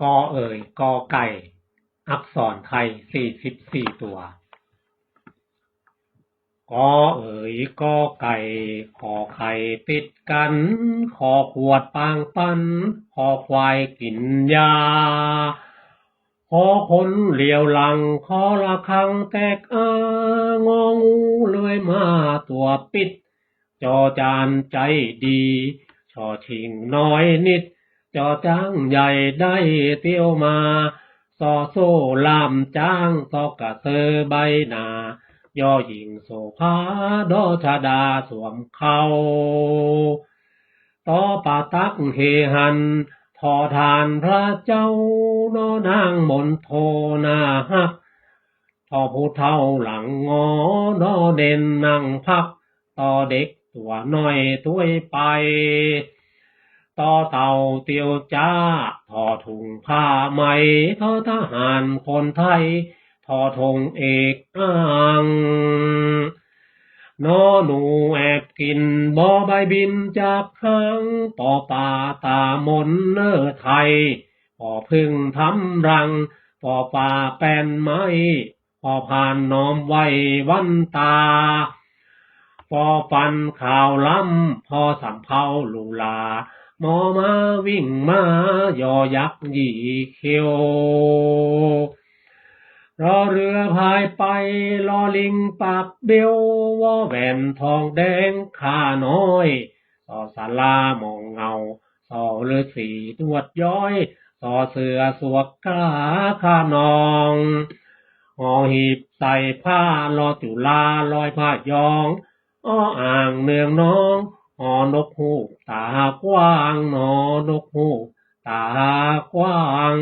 กอเอ่ยกอไก่ อักษรไทยสี่สิบสี่ตัว กอเอ่ยกอไก่ขอไข่ติดกัน ขอขวดปางปันขอควายกินยา ขอคนเหลียวหลัง ขอละคังแตกอางองูเลยมาตัวปิด จอจานใจดี ชอชิงน้อยนิด จอจ้างใหญ่ได้เตี้ยวมาซอโซ่ลามจ้างซอกระเซอใบหนาย่อหญิงโสภาดอชาดาสวมเขาต่อปาตักเฮหันทอทานพระเจ้านอนางมนโทนาฮักทอผู้เท่าหลังงอนอเด่นนั่งพัก ต่อเด็กตัวน้อยตัวยไป ต่อเต่าเตียวจ้า ทอถุงผ้าไหมทอทหารคนไทย ทอธงเอกอ้างนอหนูแอบกินบอใบบินจากหางปอป่าตามนเนอไทยพอพึ่งทำรังพอป่าแป้นไม้พอผ่านน้อมไว้วันตาพอฟันข่าวล้ำ พอสำเภาลูลา มอมาวิ่งมายอยักษ์หยีเขียวรอเรือพายไปรอลิงปากเบี้ยววอแหวนทองแดงข้าน้อยสอสาลามองเงาสอฤาษีตวดย้อยสอเสือสวกกาข้านองหอหีบใส่ผ้ารอจุลาลอยผ้ายองอ้ออ่างเนืองน้อง อนกฮูกตากว้าง หนอนกฮูกตากว้าง